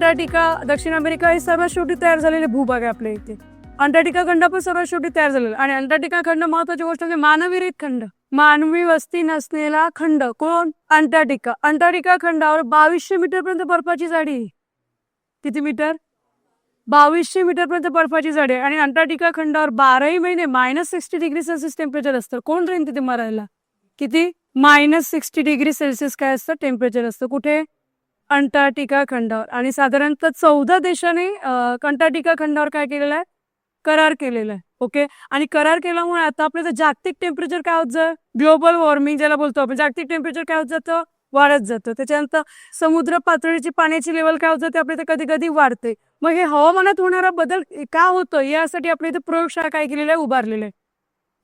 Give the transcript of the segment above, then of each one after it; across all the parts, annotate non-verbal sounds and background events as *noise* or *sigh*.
Antarctica दक्षिण America हे सर्वात शेवटी तयार झालेले भूभाग आहे आपल्या इथे. अंटार्क्टिका खंड पण सर्वात शेवटी तयार झालेला आणि अंटार्क्टिका खंड महत्वाची गोष्ट म्हणजे मानविरहित खंड. मानवी वस्ती नसलेला खंड. कोण? अंटार्क्टिका. अंटार्क्टिका खंडावर बावीसशे मीटर पर्यंत बर्फाची जाडी आहे. किती मीटर? बावीसशे मीटर पर्यंत बर्फाची जाडी आहे. आणि अंटार्क्टिका खंडावर बाराही महिने minus sixty degree Celsius temperature असतं. कोण राहील तिथे मरायला? किती? मायनस सिक्स्टी डिग्री सेल्सिअस काय असतं? टेम्परेचर असतं. कुठे? अंटार्क्टिका खंडावर. आणि साधारणतः चौदा देशाने अंटार्क्टिका खंडावर काय केलेलं आहे? करार केलेला आहे. ओके? आणि करार केल्यामुळे आता आपलं जागतिक टेम्परेचर काय होत जातं? ग्लोबल वॉर्मिंग ज्याला बोलतो आपण. जागतिक टेम्परेचर काय होत जातं? वाढत जातं. त्याच्यानंतर समुद्र पातळीची पाण्याची लेवल काय होत जाते? आपल्या इथे कधी कधी वाढते. मग हे हवामानात होणारा बदल का होतो यासाठी आपल्या इथे प्रयोगशाळा काय केलेल्या आहे? उभारलेल्या आहे.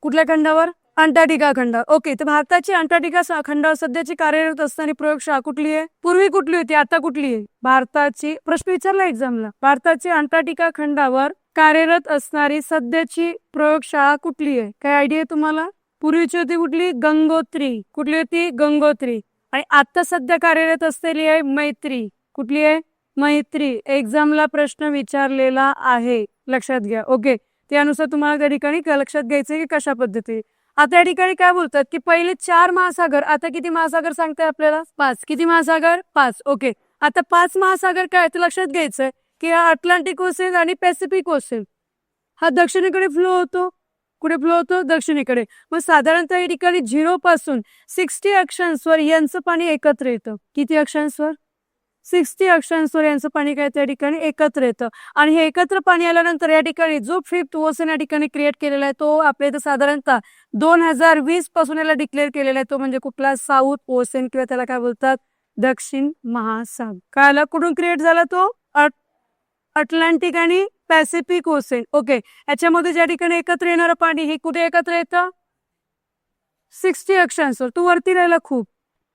कुठल्या खंडावर? अंटार्क्टिका खंड. ओके तर भारताची अंटार्क्टिका खंडावर सध्याची कार्यरत असणारी प्रयोगशाळा कुठली आहे? पूर्वी कुठली होती आता कुठली आहे? भारताची प्रश्न विचारला एक्झामला. भारताची अंटार्क्टिका खंडावर कार्यरत असणारी सध्याची प्रयोगशाळा कुठली आहे? काय आयडिया तुम्हाला? पूर्वीची होती कुठली? गंगोत्री. कुठली होती? गंगोत्री. आणि आता सध्या कार्यरत असलेली आहे मैत्री. कुठली आहे? मैत्री. एक्झामला प्रश्न विचारलेला आहे. लक्षात घ्या. ओके त्यानुसार तुम्हाला त्या ठिकाणी लक्षात घ्यायचं की कशा पद्धती आता या ठिकाणी काय बोलतात की पहिले चार महासागर आता किती महासागर सांगताय आपल्याला? पाच. किती महासागर? पाच. ओके आता पाच महासागर काय ते लक्षात घ्यायचंय की हा अटलांटिक ओसेन आणि पॅसिफिक ओसेन हा दक्षिणेकडे फ्लो होतो. कुठे फ्लो होतो? दक्षिणेकडे. मग साधारणतः या ठिकाणी झिरो पासून सिक्स्टी अक्षांशवर यांचं पाणी एकत्र येतं. किती अक्षांशवर सिक्स्टी अक्षांशवर यांचं पाणी काय त्या ठिकाणी एकत्र येतं. आणि हे एकत्र पाणी आल्यानंतर या ठिकाणी जो फिफ्थ ओसन या ठिकाणी क्रिएट केलेला आहे तो आपल्या इथं साधारणतः दोन हजार वीसपासून याला डिक्लेअर केलेला आहे तो म्हणजे कुठला? साऊथ ओसेन किंवा त्याला काय बोलतात? दक्षिण महासागर. कायला कुठून क्रिएट झाला तो? अट- अटलांटिक आणि पॅसिफिक ओसेन ओके याच्यामध्ये ज्या ठिकाणी एकत्र येणारं पाणी हे कुठे एकत्र येतं? सिक्स्टी अक्षांशवर तू वरती राहिला खूप.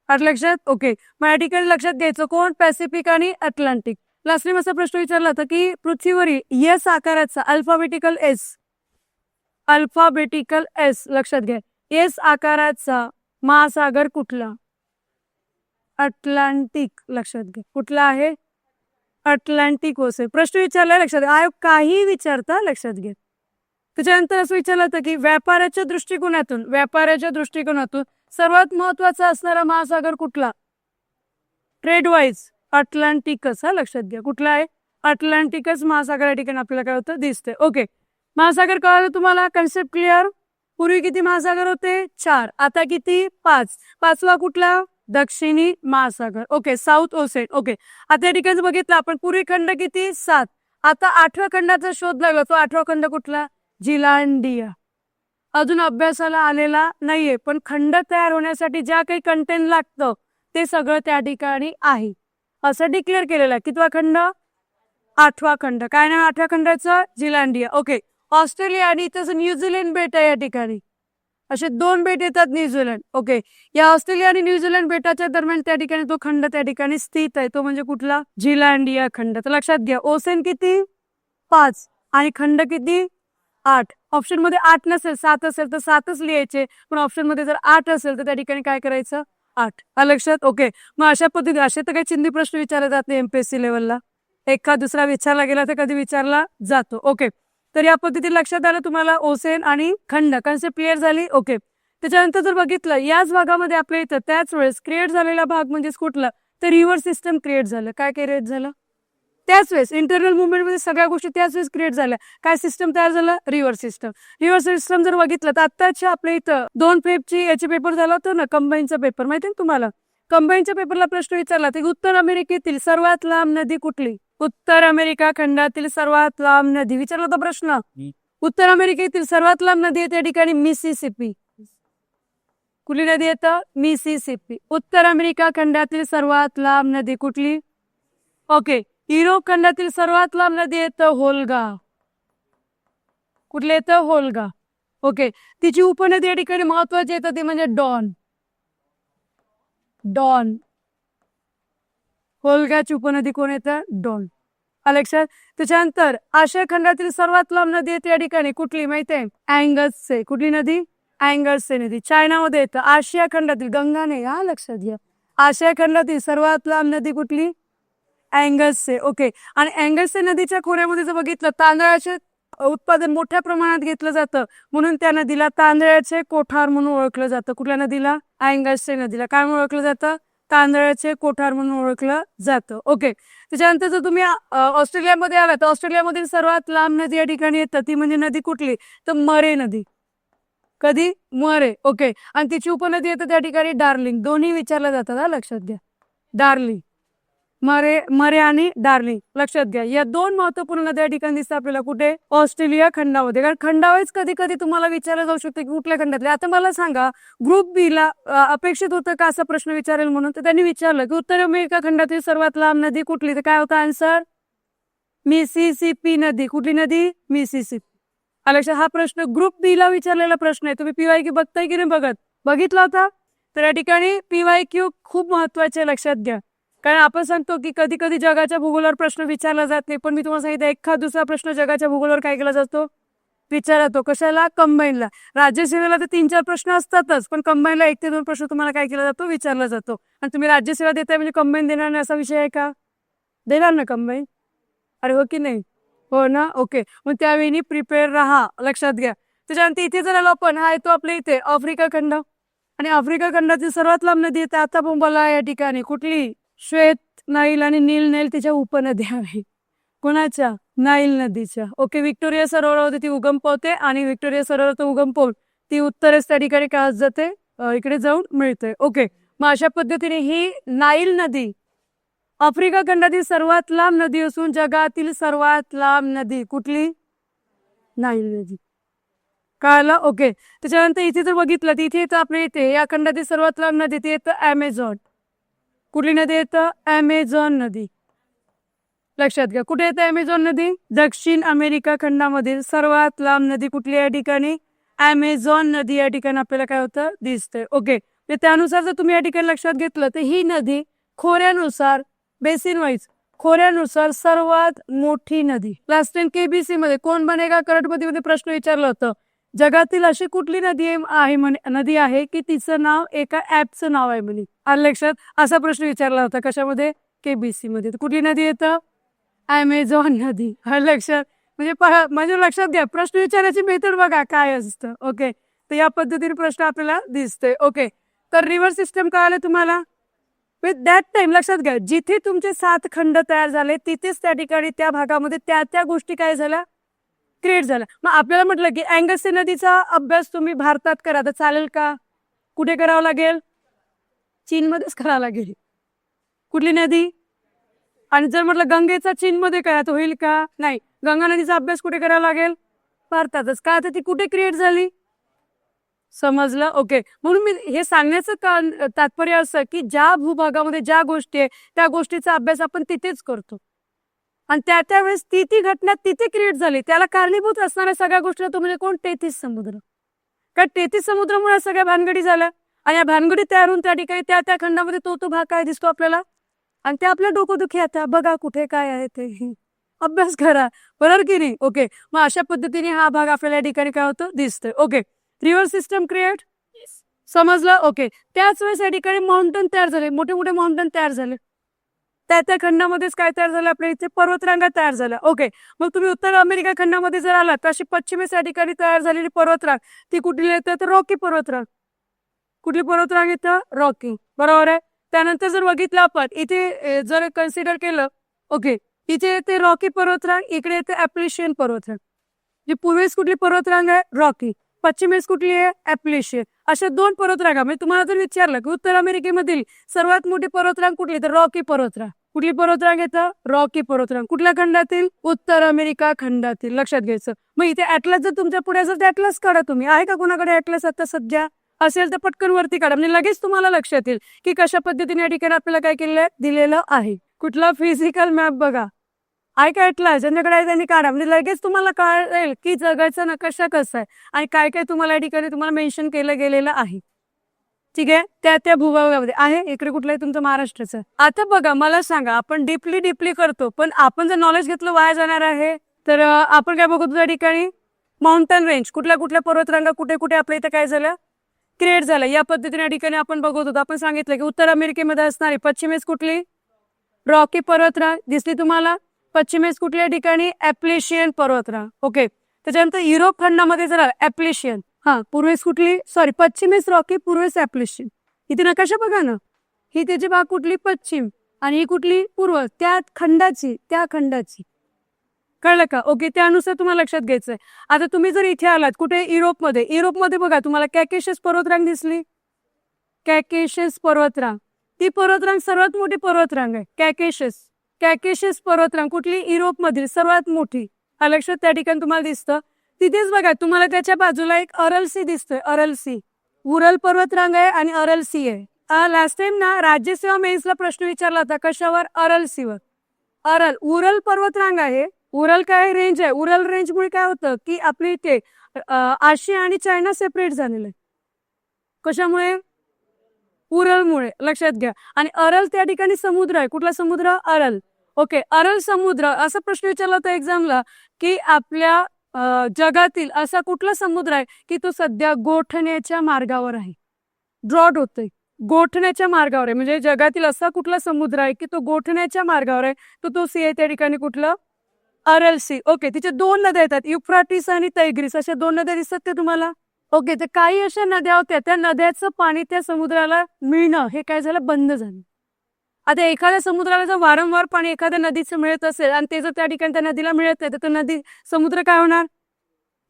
आठ लक्षात? ओके. मग या ठिकाणी लक्षात घ्यायचं कोण? पॅसिफिक आणि अटलांटिक. लास्टली असा प्रश्न विचारला होता की पृथ्वीवरील यस आकाराचा अल्फाबेटिकल एस? Alphabetical S. लक्षात घ्या. एस आकाराचा महासागर कुठला? अटलांटिक. लक्षात घ्या. कुठला आहे? अटलांटिक ओसे प्रश्न विचारलाय लक्षात घ्या. आयोग काही विचारता लक्षात घ्या. त्याच्यानंतर असं विचारलं होतं की व्यापाराच्या दृष्टिकोनातून व्यापाराच्या दृष्टिकोनातून सर्वात महत्त्वाचा असणारा महासागर कुठला? ट्रेड वाईज अटलांटिकच हा लक्षात घ्या. कुठला आहे? अटलांटिकच महासागर या ठिकाणी आपल्याला काय होतं? दिसतंय. ओके महासागर कळालं तुम्हाला? कन्सेप्ट क्लिअर पूर्वी किती महासागर होते? चार. आता किती? पाच. पाचवा कुठला? दक्षिणी महासागर. ओके साऊथ ओसेन ओके आता या ठिकाणी बघितलं आपण. पूर्वी खंड किती? सात. आता आठव्या खंडाचा शोध लागला. तो आठवा खंड कुठला? जिलांडिया. अजून अभ्यासाला आलेला नाहीये पण खंड तयार होण्यासाठी ज्या काही कंटेंट लागतं ते सगळं त्या ठिकाणी आहे. असं डिक्लेअर केलेलं आहे. कितवा खंड? आठवा खंड. काय नाव आठव्या खंडाचं? झिलांडिया ओके ऑस्ट्रेलिया आणि तसं न्यूझीलंड बेट आहे या ठिकाणी. असे दोन बेट येतात न्यूझीलंड ओके या ऑस्ट्रेलिया आणि न्यूझीलंड बेटाच्या दरम्यान त्या ठिकाणी तो खंड त्या ठिकाणी स्थित आहे. तो म्हणजे कुठला? झिलांडिया खंड. तर लक्षात घ्या. ओसेन किती? पाच. आणि खंड किती? आठ. ऑप्शनमध्ये आठ नसेल सात असेल तर सातच लिहायचे. पण ऑप्शनमध्ये जर आठ असेल तर त्या ठिकाणी काय करायचं? आठ. आलं लक्षात? ओके. मग अशा पद्धती असे तर काही चिंदी प्रश्न विचारले जात नाही एमपीएससी लेवलला एखाद दुसरा विचारला गेला तर कधी विचारला जातो. ओके. तर या पद्धतीने लक्षात आलं तुम्हाला? ओसेन आणि खंड. कन्सेप्ट क्लिअर झाली? ओके. त्याच्यानंतर जर बघितलं याच भागामध्ये आपल्या इथं त्याच वेळेस क्रिएट झालेला भाग म्हणजेच कुठला? तर रिव्हर्स सिस्टम क्रिएट झालं. काय क्रिएट झालं? त्याच वेळेस इंटरनल मुवमेंटमध्ये सगळ्या गोष्टी त्याच वेळेस क्रिएट झाल्या. काय सिस्टम तयार झालं? रिव्हर सिस्टम रिव्हर सिस्टम जर बघितलं तर आत्ताच्या आपल्या इथं दोन फेबची याचे पेपर झाला होता ना कंबाईनचा पेपर माहिती ना तुम्हाला? कंबाईनच्या पेपरला प्रश्न विचारला ते उत्तर अमेरिकेतील सर्वात लांब नदी कुठली? उत्तर अमेरिका खंडातील सर्वात लांब नदी. विचारला होता प्रश्न? उत्तर अमेरिकेतील सर्वात लांब नदी आहे त्या ठिकाणी मिसिसिपी. कुठली नदी येतं मिसिसिपी. उत्तर अमेरिका खंडातील सर्वात लांब नदी कुठली? ओके. युरोप खंडातील सर्वात लांब नदी येतं होलगा. कुठले येतं होलगा? ओके तिची उपनदी या ठिकाणी महत्वाची येतं ती म्हणजे डॉन. डॉन. होलगाची उपनदी कोण येतं डॉन. आलं लक्षात त्याच्यानंतर आशिया खंडातील सर्वात लांब नदी येते या ठिकाणी कुठली माहितीये अँगल्सचे कुठली नदी? अँगल्सचे नदी. चायनामध्ये येतं आशिया खंडातील गंगा नाही हा लक्षात घ्या. आशिया खंडातील सर्वात लांब नदी कुठली? अँगसचे ओके आणि अँगसचे नदीच्या खोऱ्यामध्ये जर बघितलं तांदळाचे उत्पादन मोठ्या प्रमाणात घेतलं जातं. म्हणून त्या नदीला तांदळाचे कोठार म्हणून ओळखलं जातं. कुठल्या नदीला? अँगसचे नदीला. काय म्हणून ओळखलं जातं? तांदळाचे कोठार म्हणून ओळखलं जातं. ओके त्याच्यानंतर जर तुम्ही ऑस्ट्रेलियामध्ये आला तर ऑस्ट्रेलियामधील सर्वात लांब नदी या ठिकाणी येतं ती म्हणजे नदी कुठली? तर मरे नदी. कधी? मरे. ओके आणि तिची उपनदी येतं त्या ठिकाणी डार्लिंग. दोन्ही विचारल्या जातात हा लक्षात घ्या. डार्लिंग. मरे मरे आणि डार्लिंग. लक्षात घ्या या दोन महत्त्वपूर्ण नद्या ठिकाणी दिसतात आपल्याला. कुठे? ऑस्ट्रेलिया खंडामध्ये. कारण खंडावेच कधी कधी तुम्हाला विचारलं जाऊ शकतं की कुठल्या खंडातले. आता मला सांगा ग्रुप बी ला अपेक्षित होतं का असा प्रश्न विचारेल म्हणून? तर त्यांनी विचारलं की उत्तर अमेरिका खंडातील सर्वात लांब नदी कुठली? तर काय होतं आन्सर मिसिसिपी नदी. कुठली नदी? मिसिसिपी. लक्षात हा प्रश्न ग्रुप बी ला विचारलेला प्रश्न आहे. तुम्ही पीवाय क्यू बघताय की नाही बघत? बघितला होता? तर या ठिकाणी पीवाय क्यू खूप महत्त्वाचे लक्षात घ्या. कारण आपण सांगतो की कधी कधी जगाच्या भूगोलावर प्रश्न विचारला जात नाही पण मी तुम्हाला सांगितलं एखाद दुसरा प्रश्न जगाच्या भूगोलावर काय केला जातो? विचारला जातो कशाला? कंबाईनला. राज्यसेवेला तर तीन चार प्रश्न असतातच पण कंबाईनला एक ते दोन प्रश्न तुम्हाला काय केला जातो? विचारला जातो. आणि तुम्ही राज्यसेवा देताय म्हणजे कंबाईन देणार नाही असा विषय आहे का? देणार ना कंबाईन? अरे हो की नाही? हो ना? ओके. मग त्यावेळी प्रिपेअर राहा. लक्षात घ्या. त्याच्यानंतर इथे जर आलो आपण हा येतो आपल्या इथे आफ्रिका खंड. आणि आफ्रिका खंडातील सर्वात लांब नदी येते आता बोंबाला या ठिकाणी. कुठली? श्वेत नाईल आणि नील नाईल तिच्या उपनद्या आहे कोणाच्या? नाईल नदीच्या. ओके विक्टोरिया सरोवरावरती ती उगम पावते आणि विक्टोरिया सरोवर उगम पावून ती उत्तरेस त्या ठिकाणी का जाते? इकडे जाऊन मिळते. ओके मग अशा पद्धतीने ही नाईल नदी आफ्रिका खंडातील सर्वात लांब नदी असून जगातील सर्वात लांब नदी कुठली? नाईल नदी. कळलं? ओके त्याच्यानंतर इथे जर बघितलं तर इथे येतं आपल्या इथे या खंडातील सर्वात लांब नदी ती येतं ॲमेझॉन कुठली नदी येतं ॲमेझॉन नदी. लक्षात घ्या कुठे येतं ॲमेझॉन नदी? दक्षिण अमेरिका खंडामधील सर्वात लांब नदी कुठली या ठिकाणी? ॲमेझॉन नदी या ठिकाणी आपल्याला काय होतं? दिसतंय. ओके म्हणजे तर त्यानुसार जर तुम्ही या ठिकाणी लक्षात घेतलं तर ही नदी खोऱ्यानुसार बेसिन वाईज खोऱ्यानुसार सर्वात मोठी नदी. लास्ट टाइम केबीसी मध्ये कोण बनेगा? करोडपती मध्ये प्रश्न विचारलं होतं. जगातील अशी कुठली नदी आहे- म्हणे नदी आहे की तिचं नाव एका ऍपचं नाव आहे म्हणे. आलं लक्षात? असा प्रश्न विचारला होता. कशामध्ये? केबीसी मध्ये. कुठली नदी येतं ॲमेझॉन नदी. आलं लक्षात? म्हणजे पहा म्हणजे लक्षात घ्या. प्रश्न विचारायची मेथड बघा काय असतं. ओके तर या पद्धतीने प्रश्न आपल्याला दिसते ओके तर रिव्हर सिस्टम कळालं तुम्हाला? विथ दॅट टाइम लक्षात घ्या. जिथे तुमचे सात खंड तयार झाले तिथेच त्या ठिकाणी त्या भागामध्ये त्या त्या गोष्टी काय झाल्या? क्रिएट झाला. मग आपल्याला म्हटलं की अँगसे नदीचा अभ्यास तुम्ही भारतात करा. तर चालेल का? कुठे करावं लागेल? चीनमध्येच करावं लागेल. कुठली नदी? आणि जर म्हटलं गंगेचा चीनमध्ये करा तर होईल का? नाही. गंगा नदीचा अभ्यास कुठे करावा लागेल? भारतातच. का आता ती कुठे क्रिएट झाली? समजलं? ओके म्हणून मी हे सांगण्याचं कारण तात्पर्य असं की ज्या भूभागामध्ये ज्या गोष्टी आहे त्या गोष्टीचा अभ्यास आपण तिथेच करतो. आणि त्या त्यावेळेस ती ती घटना तिथे क्रिएट झाली. त्याला कारणीभूत असणाऱ्या सगळ्या गोष्टी तो म्हणजे कोण? तेहतीस समुद्र. कारण तेहतीस समुद्रामुळे सगळ्या भानगडी झाल्या. आणि या भानगडी तयार होऊन त्या ठिकाणी त्या त्या खंडामध्ये तो तो भाग काय दिसतो आपल्याला? आणि ते आपल्या डोकोदुखी आता. बघा कुठे काय आहे ते. *laughs* अभ्यास करा. बरोबर की नाही? ओके मग अशा पद्धतीने हा भाग आपल्याला या ठिकाणी काय होतं? दिसतोय. ओके रिव्हर सिस्टम क्रिएट समजलं? ओके त्याच वेळेस या ठिकाणी माउंटन तयार झाले. मोठे मोठे माउंटन तयार झाले. त्या त्या खंडामध्येच काय तयार झालं? आपल्या इथे पर्वतरांगा तयार झाल्या ओके मग तुम्ही उत्तर अमेरिका खंडामध्ये जर आलात तर अशी पश्चिमेस या ठिकाणी तयार झालेली पर्वतरांग ती कुठली येते तर रॉकी पर्वतरांग. कुठली पर्वतरांग येतं रॉकी. बरोबर आहे? त्यानंतर जर बघितलं आपण इथे जर कन्सिडर केलं ओके इथे येते रॉकी पर्वतरांग इकडे येते ऍप्लिशियन पर्वतरांग. जी पूर्वेस कुठली पर्वतरांग आहे? रॉकी. पश्चिमेस कुठली आहे? ऍप्लिशियन अशा दोन पर्वतरांगा म्हणजे तुम्हाला जर विचारलं की उत्तर अमेरिकेमधील सर्वात मोठी पर्वतरांग कुठली? तर रॉकी पर्वतरांग. कुठली पर्वतरांग येतं रॉकी पर्वतरांग. कुठल्या खंडातील? उत्तर अमेरिका खंडातील. लक्षात घ्यायचं. मग इथे अॅटलस जर तुमच्यापुढे असेल तर अॅटलस काढा तुम्ही. आहे का कोणाकडे अॅटलस आता सध्या? असेल तर पटकन वरती काढा. म्हणजे लगेच तुम्हाला लक्षात येईल की कशा पद्धतीने या ठिकाणी आपल्याला काय केलेलं दिलेलं आहे. कुठला फिजिकल मॅप बघा. आहे का ऍटलस ज्यांच्याकडे आहे त्यांनी काढा. म्हणजे लगेच तुम्हाला कळेल की जगाचा नकाशा कसा आहे आणि काय काय तुम्हाला या ठिकाणी तुम्हाला मेन्शन केलं गेलेलं आहे. ठीक आहे? त्या त्या भूभागामध्ये. आहे? इकडे कुठलं आहे तुमचं महाराष्ट्राचं. आता बघा मला सांगा आपण डीपली डीपली करतो पण आपण जर नॉलेज घेतलं वाया जाणार आहे तर आपण काय बघतो त्या ठिकाणी? माउंटन रेंज कुठल्या कुठल्या पर्वतरांगा कुठे कुठे आपल्या इथं काय झालं? क्रिएट झालं. या पद्धतीने या ठिकाणी आपण बघत होतो. आपण सांगितलं की उत्तर अमेरिकेमध्ये असणारी पश्चिमेस कुठली? रॉकी पर्वतरांग. दिसली तुम्हाला? पश्चिमेस कुठल्या ठिकाणी? ऍप्लिशियन पर्वतरांग. ओके त्याच्यानंतर युरोप खंडामध्ये जरा ऍप्लिशियन हा पूर्वेस कुठली? सॉरी पश्चिमेस रॉकी पूर्वेस ऍप्लिशियन इथे नकाशा बघा ना. ही त्याची भाग कुठली? पश्चिम. आणि ही कुठली? पूर्व. त्या खंडाची त्या खंडाची. कळलं का? ओके त्यानुसार तुम्हाला लक्षात घ्यायचंय. आता तुम्ही जर इथे आलात कुठे? युरोपमध्ये. युरोपमध्ये बघा तुम्हाला कॅकेशस पर्वतरांग दिसली. कॅकेशस पर्वतरांग. ती पर्वतरांग सर्वात मोठी पर्वतरांग आहे. कॅकेशस कॅकेशस पर्वतरांग कुठली? युरोपमधील सर्वात मोठी. हा लक्षात त्या ठिकाणी तुम्हाला दिसतं. तिथेच बघा तुम्हाला त्याच्या बाजूला एक अरलसी दिसतोय अरलसी. उरल पर्वतरांग आहे आणि अरलसी आहे. लास्ट टाइम ना राज्यसेवा मेन्सला प्रश्न विचारला होता कशावर? अरलसीवर. अरल उरल पर्वतरांग आहे. उरल काय रेंज आहे? उरल रेंजमुळे काय होतं की आपली इथे आशिया आणि चायना सेपरेट झालेलं आहे. कशामुळे? उरलमुळे लक्षात घ्या. आणि अरल त्या ठिकाणी समुद्र आहे. कुठला समुद्र? अरल. ओके अरल समुद्र. असा प्रश्न विचारला होता एक्झामला की आपल्या जगातील असा कुठला समुद्र आहे की तो सध्या गोठण्याच्या मार्गावर आहे? ड्रॉट होतोय. गोठण्याच्या मार्गावर आहे. म्हणजे जगातील असा कुठला समुद्र आहे की तो गोठण्याच्या मार्गावर आहे? तो तो सी आहे त्या ठिकाणी कुठलं? अरल सी. ओके तिचे दोन नद्या येतात. युफ्राटिस आणि तैग्रिस. अशा दोन नद्या दिसतात ते तुम्हाला? ओके तर काही अशा नद्या होत्या. त्या नद्याचं पाणी त्या समुद्राला मिळणं हे काय झालं? बंद झालं. आता एखाद्या समुद्राला जर वारंवार पाणी एखाद्या नदीचं मिळत असेल आणि ते जर त्या ठिकाणी त्या नदीला मिळत नाही तर नदी समुद्र काय होणार?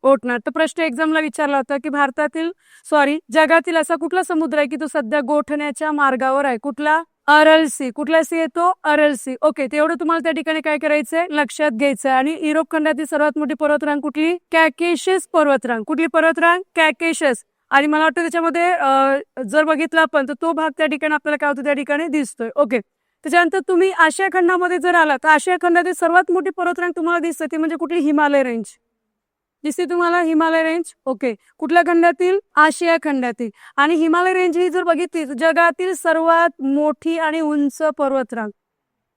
ओटणार तर प्रश्न एक्झामला विचारला होता की भारतातील सॉरी जगातील असा कुठला समुद्र आहे की तो सध्या गोठण्याच्या मार्गावर आहे? कुठला? अरल सी कुठला सी येतो अरल सी ओके तेवढं तुम्हाला त्या ठिकाणी काय करायचंय? लक्षात घ्यायचं आणि युरोप खंडातील सर्वात मोठी पर्वतरांग कुठली? कॅकेशस पर्वतरांग. कुठली पर्वतरांग? कॅकेशस. आणि मला वाटतं त्याच्यामध्ये जर बघितलं आपण तर तो भाग त्या ठिकाणी आपल्याला काय होतं त्या ठिकाणी दिसतोय. ओके. त्याच्यानंतर तुम्ही आशिया खंडामध्ये जर आला तर आशिया खंडातील सर्वात मोठी पर्वतरांग तुम्हाला दिसते ती म्हणजे कुठली? हिमालय रेंज दिसते तुम्हाला हिमालय रेंज ओके. कुठल्या खंडातील? आशिया खंडातील. आणि हिमालय रेंज ही जर बघितली तर जगातील सर्वात मोठी आणि उंच पर्वतरांग.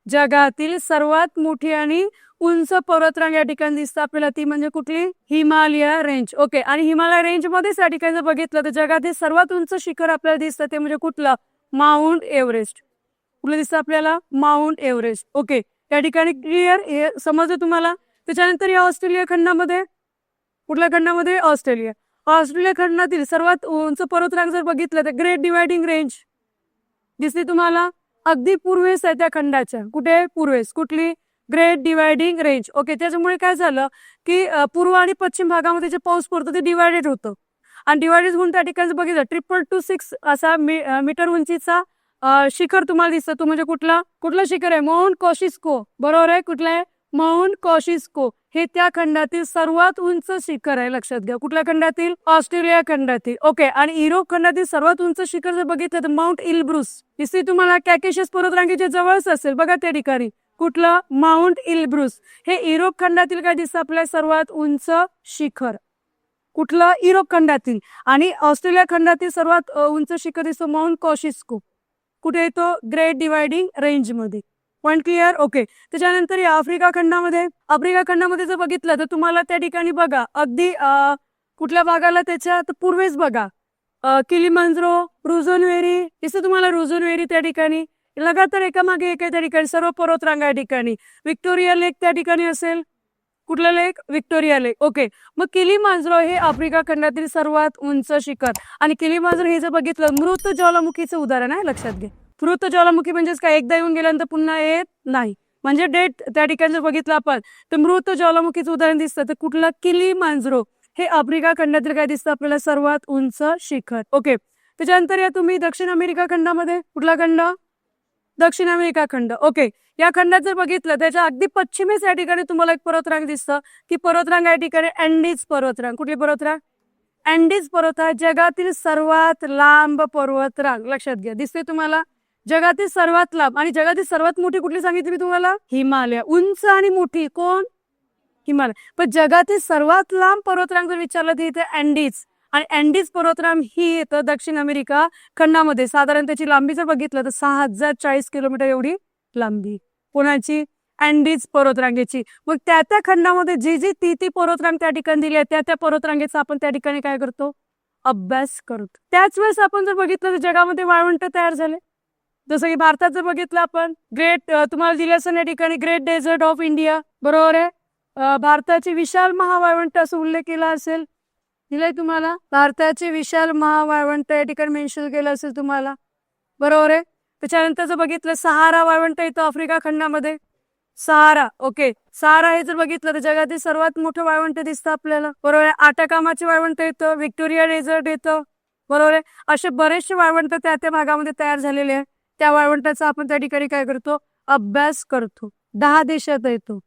जगातील सर्वात मोठी आणि उंच पर्वतरांग या ठिकाणी दिसतं आपल्याला. ती म्हणजे कुठली? हिमालय रेंज ओके आणि हिमालय रेंज मध्येच या ठिकाणी जर बघितलं तर जगातील सर्वात उंच शिखर आपल्याला दिसतं ते म्हणजे कुठलं? माउंट एव्हरेस्ट कुठलं दिसतं आपल्याला? माउंट एव्हरेस्ट ओके या ठिकाणी क्लिअर हे समजलं तुम्हाला? त्याच्यानंतर या ऑस्ट्रेलिया खंडामध्ये? कुठल्या खंडामध्ये? ऑस्ट्रेलिया. ऑस्ट्रेलिया खंडातील सर्वात उंच पर्वतरांग जर बघितलं तर ग्रेट डिवायडिंग रेंज दिसली तुम्हाला? अगदी पूर्वेस आहे त्या खंडाच्या. कुठे? पूर्वेस. कुठली? ग्रेट डिवायडिंग रेंज ओके त्याच्यामुळे काय झालं की पूर्व आणि पश्चिम भागामध्ये जे पाऊस पडतो ते डिवायडेड होतं. आणि डिवायडेड होऊन त्या ठिकाणी जर बघितलं ट्रिपल टू सिक्स असा मी- मीटर उंचीचा शिखर तुम्हाला दिसतं. तो म्हणजे कुठला? कुठला शिखर आहे? Mount Kosciuszko. बरोबर आहे? कुठलं आहे? Mount Kosciuszko. हे त्या खंडातील सर्वात उंच शिखर आहे. लक्षात घ्या. कुठल्या खंडातील? ऑस्ट्रेलिया खंडातील. ओके आणि युरोप खंडातील सर्वात उंच शिखर जर बघितलं तर माउंट इल्ब्रुस दिसते तुम्हाला कॅकेशियस पर्वतरांगेच्या जवळच असेल. बघा त्या ठिकाणी. कुठलं? माउंट इल्ब्रुस हे युरोप खंडातील काय दिसतं आपल्या सर्वात उंच शिखर. कुठलं? युरोप खंडातील. आणि ऑस्ट्रेलिया खंडातील सर्वात उंच शिखर दिसतो माउंट कॉशिस्को कुठे येतो? ग्रेट डिवायडिंग रेंजमध्ये पॉईंट क्लिअर ओके त्याच्यानंतर या आफ्रिका खंडामध्ये आफ्रिका खंडामध्ये जर बघितलं तर तुम्हाला त्या ठिकाणी बघा अगदी कुठल्या भागाला त्याच्या तर पूर्वेच बघा. किली किलिमंजरो रुझोनवेरी दिसतं तुम्हाला रुझोनवेरी त्या ठिकाणी? लगातार एकामागे एक त्या ठिकाणी सर्व पर्वतरांगा या ठिकाणी. विक्टोरिया लेक त्या ठिकाणी असेल? कुठला लेक? विक्टोरिया लेक. ओके. मग किली मांजरो हे आफ्रिका खंडातील सर्वात उंच शिखर. आणि किली मांजरो हे जर बघितलं मृत ज्वालामुखीचं उदाहरण आहे लक्षात घे. मृत ज्वालामुखी म्हणजेच काय? एकदा येऊन गेल्यानंतर पुन्हा येत नाही. म्हणजे डेट त्या ठिकाणी जर बघितलं आपण तर मृत ज्वालामुखीचं उदाहरण दिसतं. तर कुठलं? किलिमांजरो. हे आफ्रिका खंडातील काय दिसतं? आपल्याला सर्वात उंच शिखर. ओके. त्याच्यानंतर या तुम्ही दक्षिण अमेरिका खंडामध्ये कुठला खंड? दक्षिण अमेरिका खंड. ओके या खंडात जर बघितलं त्याच्या अगदी पश्चिमेस या ठिकाणी तुम्हाला एक पर्वतरांग दिसतं. की पर्वतरांग या ठिकाणी अँडीज पर्वतरांग. कुठली पर्वतरांग? अँडीज पर्वतरांग जगातील सर्वात लांब पर्वतरांग. लक्षात घ्या. दिसते तुम्हाला? जगातील सर्वात लांब. आणि जगातील सर्वात मोठी कुठली सांगितली मी तुम्हाला? हिमालय. उंच आणि मोठी. कोण? हिमालय. पण जगातील सर्वात लांब पर्वतरांग जर विचारलं तर इथे अँडीज आणि अँडीज पर्वतराम ही येतं दक्षिण अमेरिका खंडामध्ये. साधारण त्याची लांबी जर बघितलं तर सहा हजार चाळीस किलोमीटर एवढी लांबी. कोणाची? अँडीज पर्वतरांगेची मग त्या त्या खंडामध्ये जी जी ती ती पर्वतरांग त्या ठिकाणी दिली आहे त्या त्या पर्वतरांगेचा आपण त्या ठिकाणी काय करतो? अभ्यास करतो. त्याच वेळेस आपण जर बघितलं तर जगामध्ये वाळवंट तयार झाले. जसं की भारतात जर बघितलं आपण ग्रेट तुम्हाला दिलं असेल या ठिकाणी ग्रेट डेझर्ट ऑफ इंडिया. बरोबर आहे? भारताची विशाल महावाळवंट असं उल्लेख केला असेल. दिलंय तुम्हाला? भारताचे विशाल महावाळवंट या ठिकाणी मेन्शन केलं असेल तुम्हाला. बरोबर आहे? त्याच्यानंतर जर बघितलं सहारा वाळवंट येतं आफ्रिका खंडामध्ये. सहारा ओके सहारा हे जर बघितलं तर जगातील सर्वात मोठं वाळवंट दिसतं आपल्याला. बरोबर आहे? आटाकामाचे वाळवंट येतं व्हिक्टोरिया डेझर्ट येतं बरोबर आहे? असे बरेचसे वाळवंट त्या त्या भागामध्ये तयार झालेले आहे त्या वाळवंटाचा आपण त्या ठिकाणी काय करतो? अभ्यास करतो. दहा देशात येतो.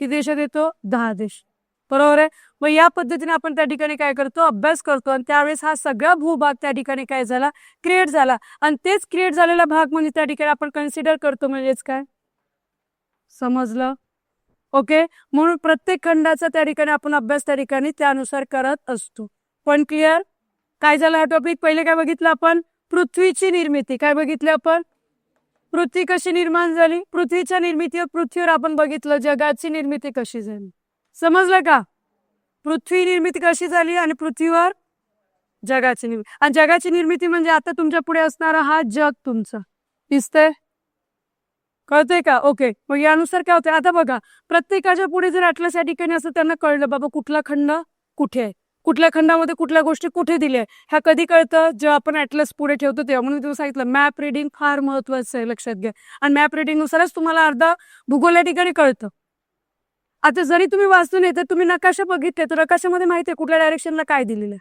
किती देशात येतो? दहा देश. बरोबर आहे? मग या पद्धतीने आपण त्या ठिकाणी काय करतो? अभ्यास करतो आणि त्यावेळेस हा सगळा भूभाग त्या ठिकाणी काय झाला? क्रिएट झाला. आणि तेच क्रिएट झालेला भाग म्हणजे त्या ठिकाणी आपण कन्सिडर करतो म्हणजेच काय? समजलं? ओके? म्हणून प्रत्येक खंडाचा त्या ठिकाणी आपण अभ्यास त्या ठिकाणी त्यानुसार करत असतो. पण क्लिअर काय झालं हा टॉपिक पहिले काय बघितलं आपण? पृथ्वीची निर्मिती. काय बघितलं आपण? पृथ्वी कशी निर्माण झाली? पृथ्वीच्या निर्मितीवर पृथ्वीवर आपण बघितलं जगाची निर्मिती कशी झाली? समजलं का? पृथ्वी निर्मिती कशी झाली आणि पृथ्वीवर? जगाची निर्मिती. आणि जगाची निर्मिती म्हणजे आता तुमच्यापुढे असणारा हा जग तुमचा. दिसतंय? कळतंय का? ओके. मग यानुसार काय होतंय? आता बघा. प्रत्येकाच्या पुढे जर अटलस या ठिकाणी असं त्यांना कळलं बाबा कुठला खंड कुठे आहे? कुठल्या खंडामध्ये कुठल्या गोष्टी कुठे दिल्या ह्या कधी कळतं? जेव्हा आपण ॲटलस पुढे ठेवतो तेव्हा. म्हणून तुम्ही सांगितलं मॅप रिडिंग फार महत्वाचं आहे लक्षात घ्या. आणि मॅप रिडिंगनुसारच तुम्हाला अर्धा भूगोल या ठिकाणी कळतं. आता जरी तुम्ही वाचून येते तुम्ही नकाशा बघितले तर नकाशामध्ये माहिती आहे कुठल्या डायरेक्शनला काय दिलेलं आहे.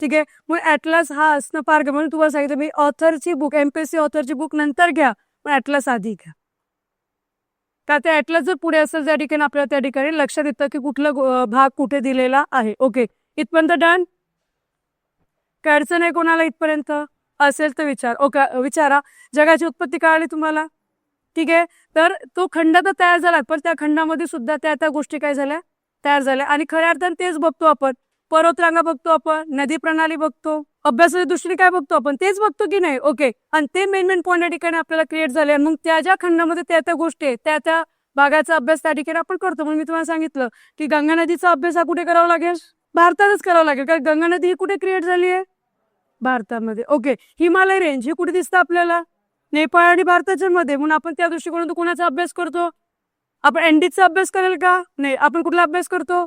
ठीक आहे? मग ॲटलास हा असणं फार म्हणून तुम्हाला सांगितलं मी ऑथरची बुक एमपीएससी ऑथरची बुक नंतर घ्या पण ॲटलास आधी घ्या. का ते ॲटलास जर पुढे असेल त्या ठिकाणी आपल्याला त्या ठिकाणी लक्षात येतं की कुठला भाग कुठे दिलेला आहे. ओके इथपर्यंत डन काय अडचण आहे कोणाला इथपर्यंत? असेल तर विचार. ओके विचारा. जगाची उत्पत्ती कळाली तुम्हाला? ठीक आहे. तर तो खंड तर तयार झाला पण त्या खंडामध्ये सुद्धा त्या त्या गोष्टी काय झाल्या? तयार झाल्या. आणि खऱ्या अर्थाने तेच बघतो आपण. पर्वतरांगा बघतो आपण नदी प्रणाली बघतो अभ्यासाच्या दृष्टीने काय बघतो आपण? तेच बघतो की नाही? ओके आणि ते मेन मेन पॉईंट या ठिकाणी आपल्याला क्रिएट झाले आणि मग त्या ज्या खंडामध्ये त्या त्या गोष्टी आहेत त्या त्या भागाचा अभ्यास त्या ठिकाणी आपण करतो. म्हणून मी तुम्हाला सांगितलं की गंगा नदीचा अभ्यास हा कुठे करावा लागेल? भारतातच करावा लागेल. कारण गंगा नदी ही कुठे क्रिएट झाली आहे? भारतामध्ये. ओके हिमालय रेंज ही कुठे दिसतं आपल्याला? नेपाळ आणि भारताच्या मध्ये म्हणून आपण त्या दृष्टिकोनातून कोणाचा अभ्यास करतो? आपण एनडीचा अभ्यास करेल का? नाही आपण कुठला अभ्यास करतो?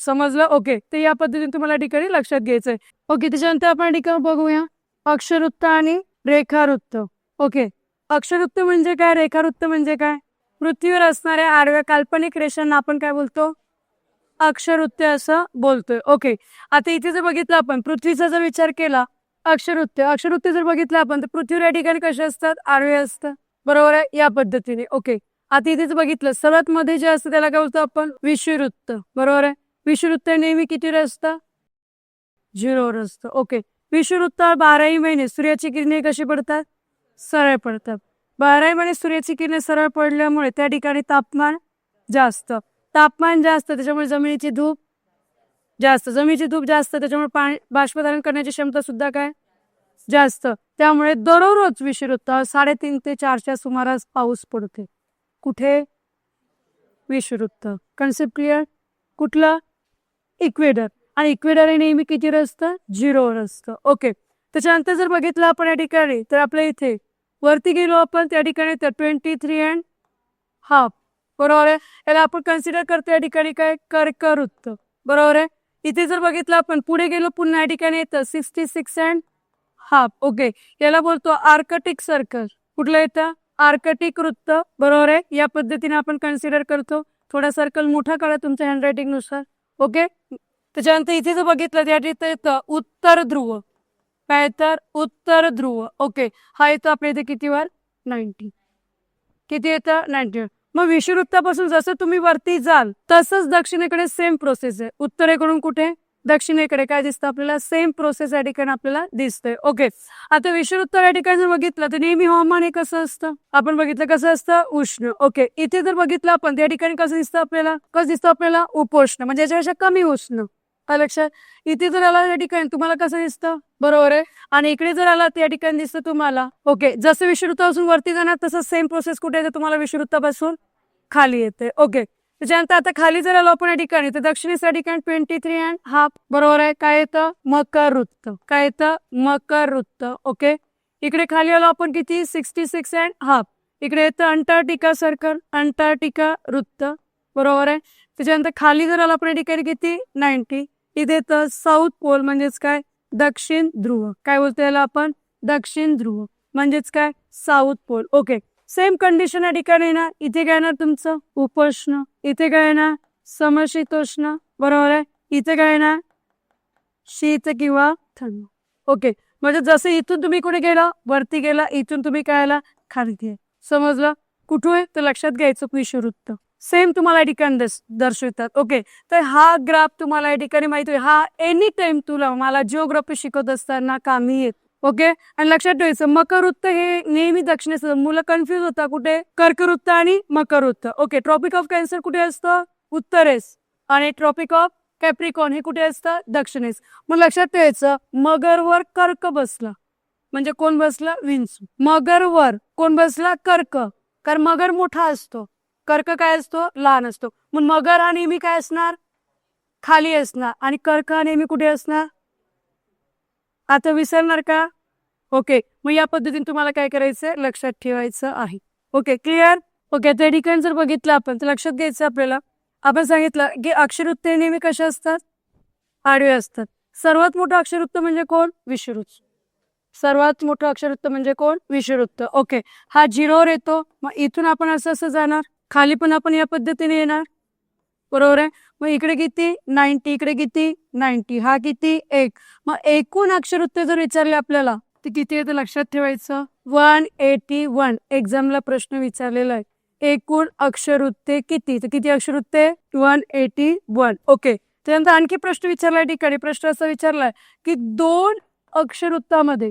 समजलं? ओके ते या पद्धतीने तुम्हाला ठिकाणी लक्षात घ्यायचंय. ओके त्याच्यानंतर आपण ठिकाण बघूया. अक्षरवृत्त आणि रेखावृत्त. ओके अक्षरवृत्त म्हणजे काय? रेखावृत्त म्हणजे काय? पृथ्वीवर असणाऱ्या आडव्या काल्पनिक रेषांना आपण काय बोलतो? अक्षरवृत्त असं बोलतोय. ओके आता इथे जर बघितलं आपण पृथ्वीचा जर विचार केला अक्षरवृत्त. अक्षरवृत्त जर बघितलं आपण तर पृथ्वीवर या ठिकाणी कसे असतात? आरवे असतात बरोबर आहे? या पद्धतीने. ओके. आता इथेच बघितलं. सर्वात मध्ये जे असतं त्याला काय बोलतो आपण? विषुवृत्त बरोबर आहे? विषुवृत्त नेहमी कितीवर असतं? झिरोवर असतं. ओके. विश्ववृत्त बाराही महिने सूर्याची किरणे कशी पडतात? सरळ पडतात. बाराही महिने सूर्याची किरणे सरळ पडल्यामुळे त्या ठिकाणी तापमान जास्त. तापमान जास्त त्याच्यामुळे जमिनीची धूप जास्त. जमिनीची धूप जास्त त्याच्यामुळे पाणी बाष्पधारण करण्याची क्षमता सुद्धा काय? जास्त. त्यामुळे दररोज विषुवृत्त साडेतीन ते चारच्या सुमारास पाऊस पडते. कुठे? विषुवृत्त कन्सेप्ट क्लिअर कुठलं? इक्वेडर आणि इक्वेडर हे नेहमी कितीवर असतं झिरोवर असतं ओके त्याच्यानंतर जर बघितलं आपण या ठिकाणी तर आपल्या इथे वरती गेलो आपण त्या ठिकाणी तर ट्वेंटी थ्री अँड हाफ बरोबर आहे? याला आपण कन्सिडर करतो या ठिकाणी काय? कर्कवृत्त. बरोबर आहे? इथे जर बघितलं आपण पुढे गेलो पुन्हा या ठिकाणी येतं. Sixty six and half okay याला बोलतो आर्कटिक सर्कल कुठलं येतं? आर्कटिक वृत्त. बरोबर आहे? या पद्धतीने आपण कन्सिडर करतो. थोडा सर्कल मोठा करा तुमच्या हँडरायटिंगनुसार. ओके त्याच्यानंतर इथे जर बघितलं त्या ठिकाणी येतं उत्तर ध्रुव. काय तर उत्तर ध्रुव. ओके हा येतो आपल्या इथे किती वार? नाईन्टी किती येतं? नाईन्टी मग विषुवृत्तापासून जसं तुम्ही वरती जाल तसंच दक्षिणेकडे सेम प्रोसेस आहे. उत्तरेकडून कुठे? दक्षिणेकडे. काय दिसतं आपल्याला? सेम प्रोसेस या ठिकाणी आपल्याला दिसतंय. ओके आता विषुवृत्त या ठिकाणी जर बघितलं तर नेहमी हवामान हे कसं असतं? आपण बघितलं कसं असतं? उष्ण. ओके इथे जर बघितलं आपण त्या ठिकाणी कसं दिसतं आपल्याला? कसं दिसतं आपल्याला? उपोष्ण. म्हणजे याच्यापेक्षा कमी उष्ण. लक्षात? इथे जर आला या ठिकाणी तुम्हाला कसं दिसतं? बरोबर आहे? आणि इकडे जर आला त्या ठिकाणी दिसतं तुम्हाला. ओके जसं विषुवृत्तापासून वरती जाणार तसं सेम प्रोसेस कुठे येते तुम्हाला विषुवृत्तापासून खाली येते. ओके त्याच्यानंतर आता खाली जर आलो आपण या ठिकाणी तर दक्षिणेच्या ठिकाणी ट्वेंटी थ्री अँड हाफ बरोबर आहे. काय येतं? मकर वृत्त काय येतं? मकर वृत्त ओके इकडे खाली आलो आपण किती? सिक्स्टी सिक्स अँड हाफ इकडे येतं अंटार्क्टिका सर्कल अंटार्क्टिका वृत्त. बरोबर आहे. त्याच्यानंतर खाली जर आलो आपण या ठिकाणी किती? नाईन्टी इथे येतं साऊथ पोल म्हणजेच काय? दक्षिण ध्रुव. काय बोलतो याला आपण? दक्षिण ध्रुव. म्हणजेच काय? South pole okay same condition या ठिकाणी येणार इथे काय येणार तुमचं? उपोष्ण. इथे काय येणार? समशीतोष्ण. बरोबर आहे? इथे काय येणार? शीत किंवा थंड. ओके म्हणजे जसं इथून तुम्ही कुठे गेला वरती गेला इथून तुम्ही काय आला? खाली घे समजलं? कुठं आहे? तर लक्षात घ्यायचं विषवृत्त सेम तुम्हाला या ठिकाणी दस- दर्शवतात. ओके तर हा ग्राफ तुम्हाला या ठिकाणी माहिती हा एनी टाइम तुला मला जिओग्राफी शिकवत असताना कामी येत. ओके? आणि लक्षात ठेवायचं मकर वृत्त हे नेहमी दक्षिणेस मुलं कन्फ्युज होता कुठे? कर्कवृत्त आणि मकर वृत्त ओके ट्रॉपिक ऑफ कॅन्सर कुठे असतं? उत्तरेस. आणि ट्रॉपिक ऑफ कॅप्रिकॉन हे कुठे असतं? दक्षिणेस. मग लक्षात ठेवायचं मगरवर कर्क बसला. म्हणजे कोण बसला? विंचू. मगरवर कोण बसला? कर्क. कारण मगर मोठा असतो. कर्क काय असतो? लहान असतो. मग मगर हा नेहमी काय असणार? खाली असणार. आणि कर्क हा नेहमी कुठे असणार? आता विसरणार का? ओके मग या पद्धतीने तुम्हाला काय करायचंय? लक्षात ठेवायचं आहे. Okay clear? ओके त्या ठिकाणी जर बघितलं आपण तर लक्षात घ्यायचं आपल्याला. आपण सांगितलं की अक्षरवृत्त नेहमी कशा असतात? आडवे असतात. सर्वात मोठं अक्षरवृत्त म्हणजे कोण? विषुवृत्त सर्वात मोठं अक्षरवृत्त म्हणजे कोण? विषुवृत्त ओके हा झिरोवर येतो. मग इथून आपण असं असं जाणार. खाली पण आपण या पद्धतीने येणार. बरोबर आहे? मग इकडे किती? नाईन्टी इकडे किती? नाईन्टी हा किती? एक. मग एकूण अक्षरवृत्त जर विचारले आपल्याला ते किती आहे ते लक्षात ठेवायचं? One eighty one. एक्झामला प्रश्न विचारलेला आहे. एकूण अक्षरवृत्ते किती? तर किती अक्षरवृत्ते वन एटी वन. ओके. त्यानंतर आणखी प्रश्न विचारलाय ठिकाणी. प्रश्न असा विचारलाय की दोन अक्षरवृत्तामध्ये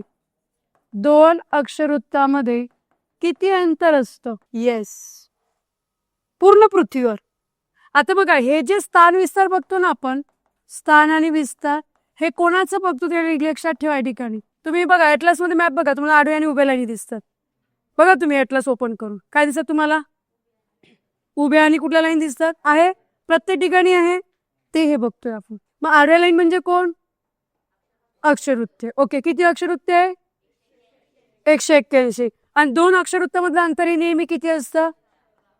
दोन अक्षरवृत्तामध्ये किती अंतर असतं? येस पूर्ण पृथ्वीवर. आता बघा हे जे स्थान विस्तार बघतो ना आपण स्थान आणि विस्तार हे कोणाचं बघतो ते लक्षात ठेवा या ठिकाणी. तुम्ही बघा एटलासमध्ये मॅप बघा तुम्हाला आडवे आणि उभ्या लाईनी दिसतात. बघा तुम्ही एटलास ओपन करून. काय दिसत तुम्हाला? उभ्या आणि कुठल्या लाईन दिसतात? आहे. प्रत्येक ठिकाणी आहे. ते हे बघतोय आपण. मग आडव्या लाईन म्हणजे कोण? अक्षरवृत्ते. ओके किती अक्षरवृत्ते आहे? एकशे एक्क्याऐंशी. आणि दोन अक्षरवृत्तामधलं अंतर हे नेहमी किती असतं?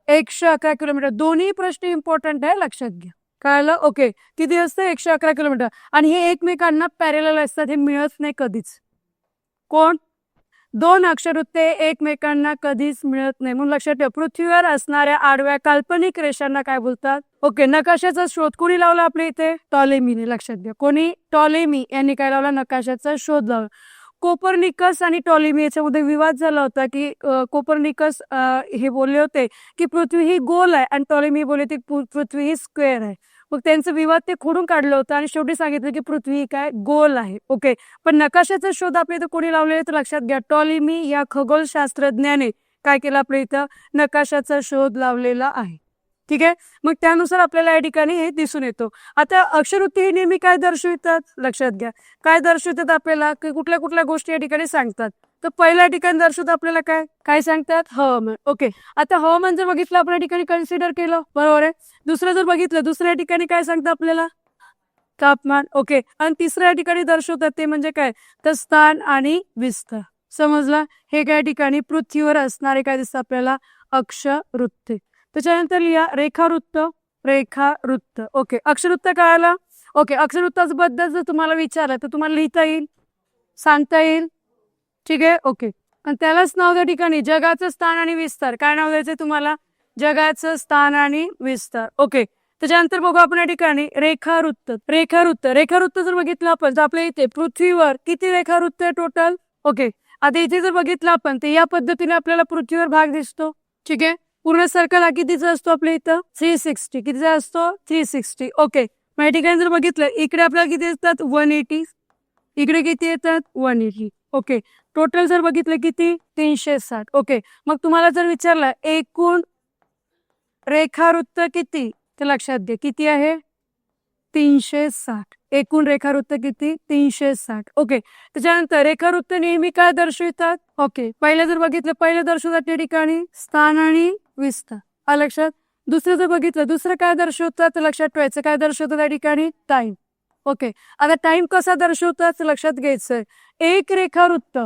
एकशे अकरा किलोमीटर. दोन्ही प्रश्न इम्पॉर्टंट आहे लक्षात घ्या. कळलं? ओके किती असतं? एकशे अकरा किलोमीटर. आणि हे एकमेकांना पॅरेल असतात हे मिळत नाही कधीच. कोण? दोन अक्षरवृत्ते एकमेकांना कधीच मिळत नाही. म्हणून लक्षात ठेवा पृथ्वीवर असणाऱ्या आडव्या काल्पनिक रेषांना काय बोलतात? ओके नकाशाचा शोध कोणी लावला आपल्या इथे? टॉलेमीने लक्षात घ्या. कोणी? टॉलेमी यांनी काय लावला? नकाशाचा शोध लावला. कोपरनिकस आणि टॉलिमी याच्यामध्ये विवाद झाला होता की कोपरनिकस हे बोलले होते की पृथ्वी ही गोल आहे आणि टॉलिमी बोलले होते पृ- पृथ्वी ही स्क्वेअर आहे. मग त्यांचं विवाद ते खोडून काढलं होतं आणि शेवटी सांगितलं की पृथ्वी ही काय गोल आहे. ओके. पण नकाशाचा शोध आपल्या इथं कोणी लावलेला तर लक्षात घ्या टॉलिमी या खगोलशास्त्रज्ञाने काय केलं आपल्या इथं? नकाशाचा शोध लावलेला आहे. ठीक आहे? मग त्यानुसार आपल्याला या ठिकाणी हे दिसून येतो. आता अक्षरवृत्ती हे नेहमी काय दर्शवितात? लक्षात घ्या. काय दर्शवितात आपल्याला? की कुठल्या कुठल्या गोष्टी या ठिकाणी सांगतात? तर पहिल्या ठिकाणी दर्शवतात आपल्याला काय? काय सांगतात? हवामान. ओके. आता हवामान जर बघितलं आपण या ठिकाणी कन्सिडर केलं. बरोबर आहे? दुसरं जर बघितलं दुसऱ्या ठिकाणी काय सांगतं आपल्याला? तापमान. ओके. आणि तिसऱ्या ठिकाणी दर्शवतात ते म्हणजे काय? तर स्थान आणि विस्तार. समजला? हे काय ठिकाणी पृथ्वीवर असणारे काय दिसतं आपल्याला? अक्षवृत्ते त्याच्यानंतर लिहा रेखावृत्त रेखावृत्त. ओके अक्षरवृत्त कळाला? ओके अक्षरवृत्ताबद्दल जर तुम्हाला विचारलं तर तुम्हाला लिहिता येईल सांगता येईल. ठीक आहे? ओके आणि त्यालाच नाव त्या ठिकाणी जगाचं स्थान आणि विस्तार. काय नाव द्यायचं तुम्हाला? जगाचं स्थान आणि विस्तार. ओके त्याच्यानंतर बघू आपण या ठिकाणी रेखावृत्त. रेखावृत्त. रेखावृत्त जर बघितलं आपण तर आपल्या इथे पृथ्वीवर किती रेखावृत्त आहे टोटल ओके आता इथे जर बघितलं आपण तर या पद्धतीने आपल्याला पृथ्वीवर भाग दिसतो. ठीक आहे? पूर्ण सर्कल हा कितीचा असतो आपल्या इथं? थ्री सिक्स्टी कितीचा असतो? थ्री सिक्स्टी ओके मग या ठिकाणी जर बघितलं इकडे आपल्याला किती येतात? वन एटी इकडे किती येतात? वन एटी ओके टोटल जर बघितलं किती? तीनशे साठ. ओके मग तुम्हाला जर विचारलं एकूण रेखावृत्त किती? तर लक्षात घ्या. किती आहे? तीनशे साठ. एकूण रेखावृत्त किती? तीनशे साठ. ओके त्याच्यानंतर रेखावृत्त नेहमी काय दर्शवितात? ओके पहिलं जर बघितलं पहिलं दर्शवतात त्या ठिकाणी स्थान आणि विस्तार हा लक्षात? दुसरं जर बघितलं दुसरं काय दर्शवतात तर लक्षात ठेवायचं. काय दर्शवतं त्या ठिकाणी? Time okay. आता टाइम कसा दर्शवतात तर लक्षात घ्यायचंय. एक रेखावृत्त.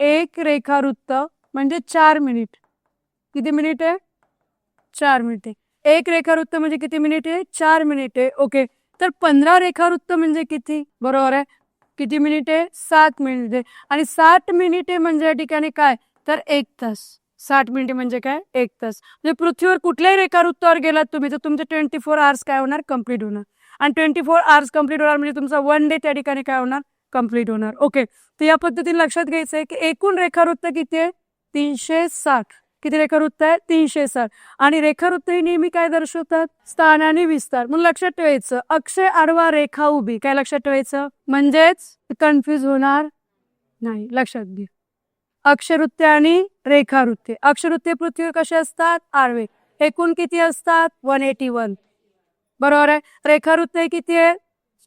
एक रेखावृत्त म्हणजे चार मिनिट. किती मिनिट आहे? चार मिनिटे. एक रेखावृत्त म्हणजे किती मिनिट आहे? चार मिनिट आहे. ओके. तर पंधरा रेखावृत्त म्हणजे किती? बरोबर आहे? किती मिनिट आहे? सात मिनिटे आणि साठ मिनिटे म्हणजे या ठिकाणी काय? तर एक तास. साठ मिनिटे म्हणजे काय? एक तास. म्हणजे पृथ्वीवर कुठल्याही रेखावृत्तावर गेलात तुम्ही तर तुमचे ट्वेंटी फोर आवर्स काय होणार? कंप्लीट होणार. आणि ट्वेंटी फोर आवर्स कंप्लीट होणार म्हणजे तुमचा वन डे त्या ठिकाणी काय होणार? कंप्लीट होणार. ओके तर या पद्धतीने लक्षात घ्यायचं आहे की एकूण रेखावृत्त किती आहे? तीनशे साठ. किती रेखावृत्त आहे? तीनशे साठ. आणि रेखावृत्त ही नेहमी काय दर्शवतात? स्थान आणि विस्तार. म्हणून लक्षात ठेवायचं अक्षय आडवा रेखा उभी. काय लक्षात ठेवायचं? म्हणजेच कन्फ्युज होणार नाही. लक्षात घे अक्षरवृत्ते आणि रेखावृत्ते. अक्षरवृत्ते पृथ्वीवर कसे असतात? आडवे एकूण किती असतात? वन एटी वन बरोबर आहे? रेखावृत्ते किती आहे?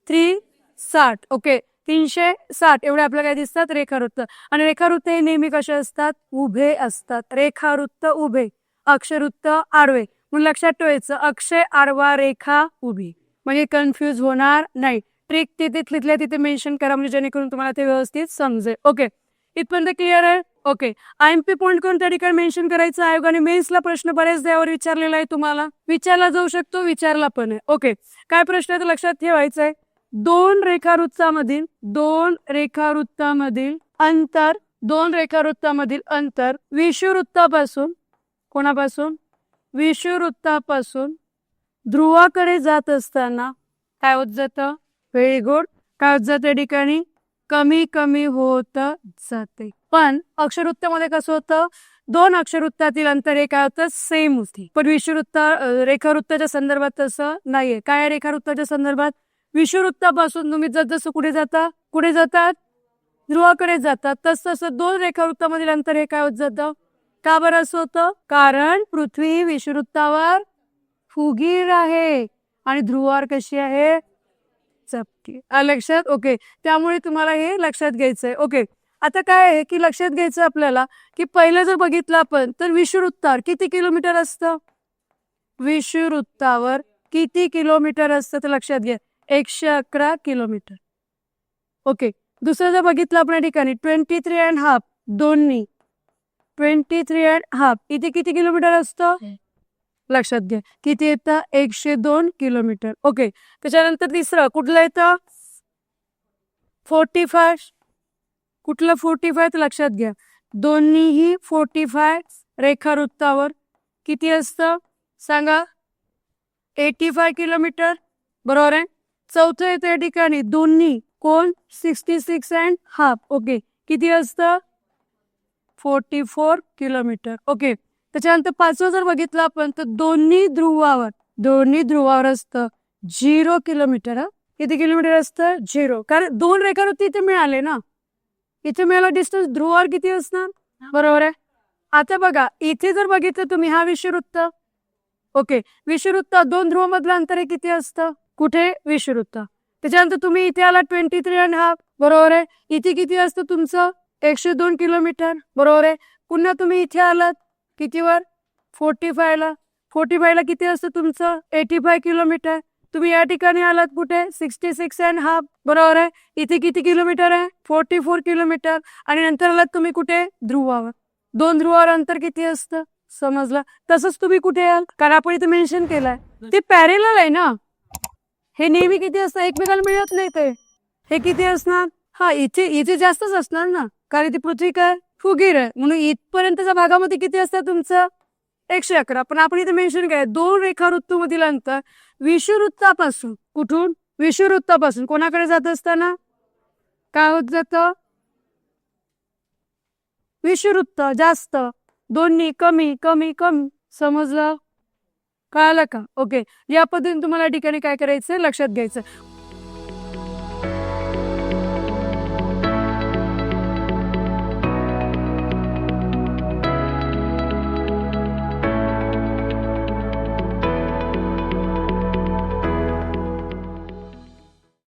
थ्री साठ ओके. तीनशे साठ एवढे आपल्याला काय दिसतात? रेखावृत्त. आणि रेखावृत्त हे नेहमी कसे असतात? उभे असतात. रेखावृत्त उभे. अक्षरवृत्त आडवे म्हणून लक्षात ठेवायचं. अक्षय आडवा रेखा उभी. म्हणजे कन्फ्यूज होणार नाही. ट्रिक तिथे तिथल्या तिथे मेन्शन करा म्हणजे जेणेकरून तुम्हाला ते व्यवस्थित समजेल. ओके. इथपर्यंत क्लिअर आहे? Okay I M P point करून त्या ठिकाणी मेन्शन करायचं? आयोगाने मेन्सला प्रश्न बरेच द्यावर विचारलेला आहे तुम्हाला. विचारला जाऊ शकतो विचारला पण आहे. ओके काय प्रश्न आहे तर लक्षात ठेवायचं आहे? दोन रेखावृत्तामधील दोन रेखावृत्तामधील अंतर दोन रेखावृत्तामधील अंतर विषुवृत्तापासून कोणापासून? विषुवृत्तापासून ध्रुवाकडे जात असताना काय होत जातं? Very good. काय होत जातं ठिकाणी? कमी कमी होत जाते. पण अक्षरवृत्तामध्ये कसं होतं? दोन अक्षरवृत्तातील अंतर हे काय होतं सेम होते. पण विषुवृत्त रेखावृत्ताच्या संदर्भात तसं नाहीये. काय रेखावृत्ताच्या संदर्भात? विषुवृत्तापासून तुम्ही जस जसं कुठे जाता कुठे जातात? ध्रुवाकडे जातात. तस तसं दोन रेखावृत्तामधील अंतर हे काय होत जातं? का बरं असं होतं? कारण पृथ्वी विषुववृत्तावर फुगीर आहे. आणि ध्रुवावर कशी आहे? चपकी लक्षात? ओके त्यामुळे तुम्हाला हे लक्षात घ्यायचंय. ओके आता काय आहे की लक्षात घ्यायचं आपल्याला की पहिलं जर बघितलं आपण तर विषुवृत्तावर किती किलोमीटर असतं? विषुवृत्तावर किती किलोमीटर असतं तर लक्षात घ्या. एकशे अकरा किलोमीटर. ओके दुसरं जर बघितलं आपण या ठिकाणी ट्वेंटी थ्री अँड हाफ दोन्ही. ट्वेंटी थ्री अँड हाफ इथे किती किलोमीटर असतं? लक्षात घ्या किती येतं? एकशे दोन किलोमीटर. ओके. त्याच्यानंतर तिसरं कुठलं येतं? Forty five. कुठलं फोर्टी फाय? तर लक्षात घ्या. दोन्हीही फोर्टी फाय रेखावृत्तावर. किती असतं? सांगा. Eighty five kilometre. बरोबर आहे? चौथं येतं या ठिकाणी. दोन्ही. कोण? Sixty six and half. Okay. किती असतं? Forty four kilometre. ओके. त्याच्यानंतर पाचवं जर बघितलं आपण तर दोन्ही ध्रुवावर दोन्ही ध्रुवावर असतं झिरो किलोमीटर हा. किती किलोमीटर असतं? झिरो. कारण दोन रेखावृत्ती इथे मिळाले ना. इथे मिळालं डिस्टन्स ध्रुवावर किती असणार? बरोबर आहे? आता बघा इथे जर बघितलं तुम्ही हा विषुवृत्त ओके. विषुवृत्त दोन ध्रुवामधलं अंतर हे किती असतं? कुठे? विषुवृत्त त्याच्यानंतर तुम्ही इथे आला ट्वेंटी थ्री अँड हाफ बरोबर आहे? इथे किती असतं तुमचं? एकशे दोन किलोमीटर. बरोबर आहे? पुन्हा तुम्ही इथे आलात. कितीवर? फोर्टी फायला फोर्टी फायला किती असतं तुमचं? एटी फाय किलोमीटर तुम्ही या ठिकाणी आलात कुठे? सिक्स्टी सिक्स अँड हाफ बरोबर आहे? इथे किती किलोमीटर आहे? फोर्टी फोर किलोमीटर आणि नंतर आलात तुम्ही कुठे? ध्रुवावर. दोन ध्रुवावर अंतर किती असतं? समजलं? तसंच तुम्ही कुठे याल? कारण आपण इथे मेन्शन केलंय. ते पॅरेलल आहे ना? हे नेहमी किती असतं? एकमेकाला मिळत नाही ते. हे किती असणार? हा इथे इथे जास्तच असणार ना? कारण ती पृथ्वी काय? फुगीर. आहे म्हणून इथपर्यंतच्या भागामध्ये किती असतं तुमचं? एकशे अकरा. पण आपण इथे मेन्शन केलं दोन रेखा ऋतूमधील अंतर विषुवृत्तापासून कुठून? विषुवृत्तापासून कोणाकडे जात असताना? काय होत जात? विषुवृत्त जास्त. दोन्ही कमी कमी कमी. समजलं? कळालं का? ओके या पद्धतीने तुम्हाला या ठिकाणी काय करायचं लक्षात घ्यायचं